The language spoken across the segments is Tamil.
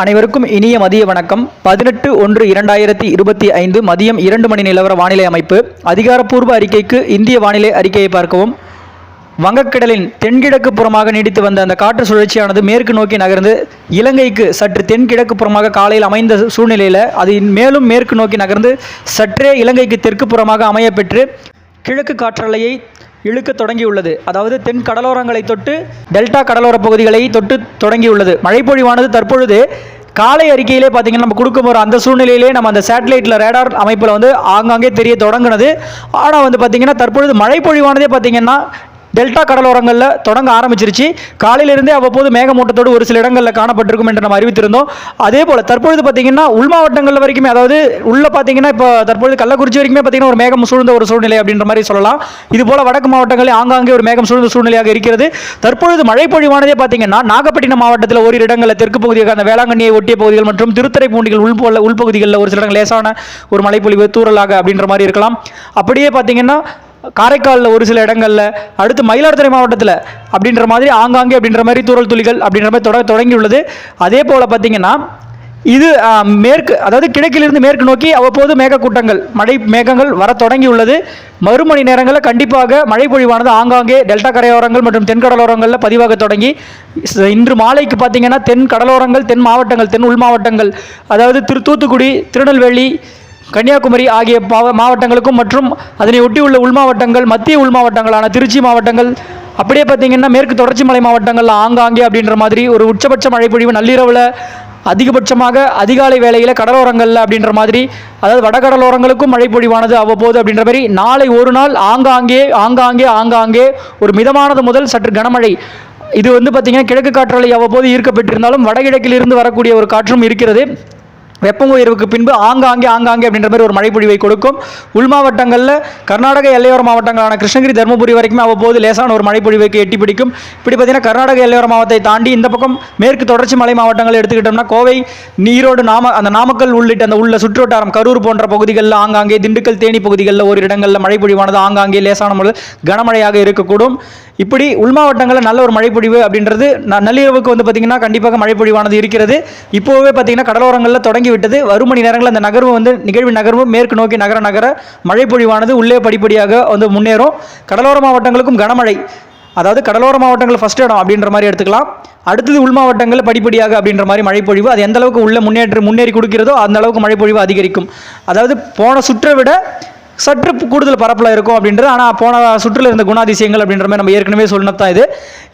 அனைவருக்கும் இனிய மதிய வணக்கம். பதினெட்டு ஒன்று இரண்டாயிரத்தி இருபத்தி ஐந்து மதியம் இரண்டு மணி நிலவர வானிலை அமைப்பு. அதிகாரப்பூர்வ அறிக்கைக்கு இந்திய வானிலை அறிக்கையை பார்க்கவும். வங்கக்கடலின் தென்கிழக்கு புறமாக நீடித்து வந்த அந்த காற்று சுழற்சியானது மேற்கு நோக்கி நகர்ந்து இலங்கைக்கு சற்று தென்கிழக்கு புறமாக காலையில் அமைந்த சூழ்நிலையில் அது மேலும் மேற்கு நோக்கி நகர்ந்து சற்றே இலங்கைக்கு தெற்கு புறமாக அமைய பெற்று கிழக்கு காற்றலையை இழுக்க தொடங்கியுள்ளது. அதாவது தென் கடலோரங்களை தொட்டு டெல்டா கடலோர பகுதிகளை தொட்டு தொடங்கியுள்ளது. மழைப்பொழிவானது தற்பொழுது காலை அறிக்கையிலே பார்த்தீங்கன்னா நம்ம கொடுக்க போகிற அந்த சூழ்நிலையிலே நம்ம அந்த சேட்டலைட்டில் ரேடார் அமைப்பில் வந்து ஆங்காங்கே தெரிய தொடங்கினது. ஆனால் வந்து பார்த்திங்கன்னா தற்பொழுது மழைப்பொழிவானதே பார்த்திங்கன்னா டெல்டா கடலோரங்களில் தொடங்க ஆரம்பிச்சிருச்சு. காலையிலிருந்தே அவ்வப்போது மேகமூட்டத்தோடு ஒரு சில இடங்களில் காணப்பட்டிருக்கும் என்று நம்ம அறிவித்திருந்தோம். அதே போல் தற்பொழுது பார்த்தீங்கன்னா உள் மாவட்டங்கள் வரைக்குமே அதாவது உள்ள பார்த்தீங்கன்னா இப்போ தற்பொழுது கள்ளக்குறிச்சி வரைக்குமே பார்த்தீங்கன்னா ஒரு மேகம் சூழ்ந்த ஒரு சூழ்நிலை அப்படின்ற மாதிரி சொல்லலாம். இது போல வடக்கு மாவட்டங்களில் ஆங்காங்கே ஒரு மேகம் சூழ்ந்த சூழ்நிலையாக இருக்கிறது. தற்பொழுது மழை பொழிவானதே பார்த்தீங்கன்னா நாகப்பட்டினம் மாவட்டத்தில் ஒரு இடங்களில் தெற்கு பகுதியாக அந்த வேளாங்கண்ணியை ஒட்டிய பகுதிகள் மற்றும் திருத்துறைப்பூண்டிகள் உள்போல உள்பகுதிகளில் ஒரு சில இடங்கள் லேசான ஒரு மழைப்பொழிவு தூரலாக அப்படின்ற மாதிரி இருக்கலாம். அப்படியே பார்த்தீங்கன்னா காரைக்காலில் ஒரு சில இடங்களில் அடுத்து மயிலாடுதுறை மாவட்டத்தில் அப்படின்ற மாதிரி ஆங்காங்கே அப்படின்ற மாதிரி தூரல் துளிகள் அப்படின்ற மாதிரி தொட தொடங்கியுள்ளது. அதே போல் பார்த்திங்கன்னா இது மேற்கு அதாவது கிழக்கிலிருந்து மேற்கு நோக்கி அவ்வப்போது மேகக்கூட்டங்கள் மழை மேகங்கள் வர தொடங்கியுள்ளது. மறுமணி நேரங்களில் கண்டிப்பாக மழை பொழிவானது ஆங்காங்கே டெல்டா கரையோரங்கள் மற்றும் தென் கடலோரங்களில் பதிவாக தொடங்கி இன்று மாலைக்கு பார்த்திங்கன்னா தென் கடலோரங்கள் தென் மாவட்டங்கள் தென் உள் மாவட்டங்கள் அதாவது திரு தூத்துக்குடி திருநெல்வேலி கன்னியாகுமரி ஆகிய பாவ- மாவட்டங்களுக்கும் மற்றும் அதனை ஒட்டியுள்ள உள் மாவட்டங்கள் மத்திய உள் மாவட்டங்களான திருச்சி மாவட்டங்கள் அப்படியே பார்த்தீங்கன்னா மேற்கு தொடர்ச்சி மலை மாவட்டங்கள் ஆங்காங்கே அப்படின்ற மாதிரி ஒரு உச்சபட்ச மழைப்பொழிவு நள்ளிரவில் அதிகபட்சமாக அதிகாலை வேளையில் கடலோரங்களில் அப்படின்ற மாதிரி அதாவது வடகடலோரங்களுக்கும் மழைப்பொழிவானது அவ்வப்போது அப்படின்ற மாதிரி நாளை ஒரு நாள் ஆங்காங்கே ஆங்காங்கே ஆங்காங்கே ஒரு மிதமானது முதல் சற்று கனமழை. இது வந்து பார்த்தீங்கன்னா கிழக்கு காற்றலை அவ்வப்போது ஈர்க்கப்பட்டிருந்தாலும் வடகிழக்கிலிருந்து வரக்கூடிய ஒரு காற்றும் இருக்கிறது. வெப்பம் உயர்வுக்கு பின்பு ஆங்காங்கே ஆங்காங்கே அப்படின்ற மாதிரி ஒரு மழைப்பொழிவை கொடுக்கும். உள் மாவட்டங்களில் கர்நாடக எல்லையோர மாவட்டங்களான கிருஷ்ணகிரி தருமபுரி வரைக்கும் அவ்வப்போது லேசான ஒரு மழைப்பொழிவுக்கு எட்டி பிடிக்கும். இப்படி பார்த்தீங்கன்னா கர்நாடக எல்லையோர மாவட்டத்தை தாண்டி இந்த பக்கம் மேற்கு தொடர்ச்சி மலை மாவட்டங்கள் எடுத்துக்கிட்டோம்னா கோவை நீரோடு நாம அந்த நாமக்கல் உள்ளிட்ட அந்த உள்ள சுற்றுவட்டாரம் கரூர் போன்ற பகுதிகளில் ஆங்காங்கே திண்டுக்கல் தேனி பகுதிகளில் ஒரு இடங்களில் மழைப்பொழிவானது ஆங்காங்கே லேசான முதல் கனமழையாக இருக்கக்கூடும். இப்படி உள் மாவட்டங்களில் நல்ல ஒரு மழைப்பொழிவு அப்படின்றது நள்ளிரவுக்கு வந்து பார்த்திங்கன்னா கண்டிப்பாக மழைப்பொழிவானது இருக்கிறது. இப்போவே பார்த்திங்கன்னா கடலோரங்களில் தொடங்கி விட்டது வரும் மணி நேரங்களில் அந்த நகர்வு வந்து நிகழ்வு நகர்வு மேற்கு நோக்கி நகர நகர மழைப்பொழிவானது உள்ளே படிப்படியாக வந்து முன்னேறும். கடலோர மாவட்டங்களுக்கும் கனமழை அதாவது கடலோர மாவட்டங்கள் ஃபஸ்ட் இடம் அப்படின்ற மாதிரி எடுத்துக்கலாம். அடுத்தது உள் மாவட்டங்கள் படிப்படியாக அப்படின்ற மாதிரி மழைப்பொழிவு. அது எந்த அளவுக்கு உள்ள முன்னேற்ற முன்னேறி கொடுக்கிறதோ அந்த அளவுக்கு மழைப்பொழிவு அதிகரிக்கும். அதாவது போன சுற்றை விட சற்று கூடுதல் பரப்பில் இருக்கும் அப்படின்றது. ஆனால் போன சுற்றில் இருந்த குணாதிசயங்கள் அப்படின்ற மாதிரி நம்ம ஏற்கனவே சொன்னது தான் இது.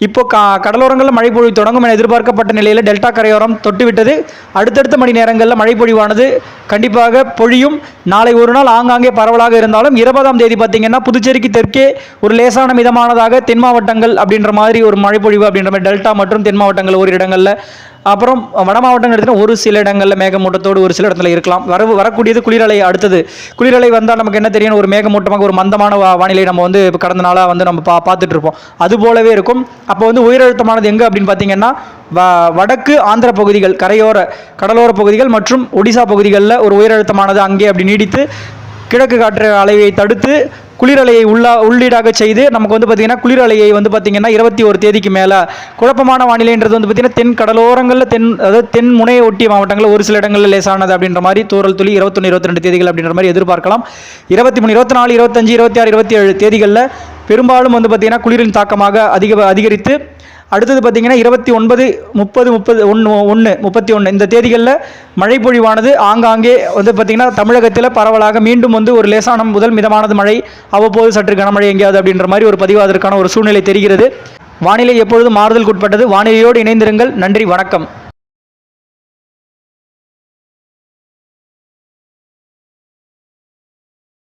இப்போ கா கடலோரங்களில் மழை பொழிவு தொடங்கும் என எதிர்பார்க்கப்பட்ட நிலையில் டெல்டா கரையோரம் தொட்டுவிட்டது. அடுத்தடுத்த மணி நேரங்களில் மழை பொழிவானது கண்டிப்பாக பொழியும். நாளை ஒரு நாள் ஆங்காங்கே பரவலாக இருந்தாலும் இருபதாம் தேதி பார்த்தீங்கன்னா புதுச்சேரிக்கு தெற்கே ஒரு லேசான மிதமானதாக தென் மாவட்டங்கள் அப்படின்ற மாதிரி ஒரு மழை பொழிவு அப்படின்ற மாதிரி டெல்டா மற்றும் தென் மாவட்டங்கள் ஒரு இடங்களில் அப்புறம் வட மாவட்டங்கள் எடுத்துனா ஒரு சில இடங்களில் மேகமூட்டத்தோடு ஒரு சில இடத்துல இருக்கலாம். வர வரக்கூடியது குளிரலை அடுத்தது. குளிரலை வந்தால் நமக்கு என்ன தெரியும் ஒரு மேகமூட்டமாக ஒரு மந்தமான வானிலை நம்ம வந்து கடந்த நாளாக வந்து நம்ம பா பார்த்துட்டு இருப்போம். அது போலவே இருக்கும். அப்போ வந்து உயரழுத்தமானது எங்கே அப்படின்னு பார்த்தீங்கன்னா வ வடக்கு ஆந்திர பகுதிகள் கரையோர கடலோர பகுதிகள் மற்றும் ஒடிசா பகுதிகளில் ஒரு உயரழுத்தமானது அங்கே அப்படி நீடித்து கிழக்கு காற்று அலையை தடுத்து குளிரலையை உள்ளா உள்ளீடாக செய்து நமக்கு வந்து பார்த்திங்கன்னா குளிரலையை வந்து பார்த்திங்கன்னா இருபத்தி ஒரு தேதிக்கு மேலே குழப்பமான வானிலைன்றது வந்து பார்த்திங்கன்னா தென் கடலோரங்களில் தென் அதாவது தென் முனையை ஒட்டிய மாவட்டங்களில் ஒரு சில இடங்களில் லேசானது அப்படின்ற மாதிரி தூறல் துளி இருபத்தொன்று இருபத்தி ரெண்டு தேதிகள் அப்படின்ற மாதிரி எதிர்பார்க்கலாம். இருபத்தி மூணு இருபத்தி நாலு இருபத்தஞ்சு இருபத்தி ஆறு இருபத்தி ஏழு தேதிகளில் பெரும்பாலும் வந்து பார்த்திங்கன்னா குளிரின் தாக்கமாக அதிக அதிகரித்து அடுத்தது பார்த்தீங்கன்னா இருபத்தி ஒன்பது முப்பது முப்பது ஒன்று ஒன்று முப்பத்தி ஒன்று இந்த தேதிகளில் மழை பொழிவானது ஆங்காங்கே வந்து பார்த்திங்கன்னா தமிழகத்தில் பரவலாக மீண்டும் வந்து ஒரு லேசான முதல் மிதமானது மழை. அவ்வப்போது சற்று கனமழை எங்கேயாவது அப்படின்ற மாதிரி ஒரு பதிவாதற்கான ஒரு சூழ்நிலை தெரிகிறது. வானிலை எப்பொழுதும் மாறுதலுக்கு உட்பட்டது வானிலையோடு இணைந்திருங்கள். நன்றி வணக்கம்.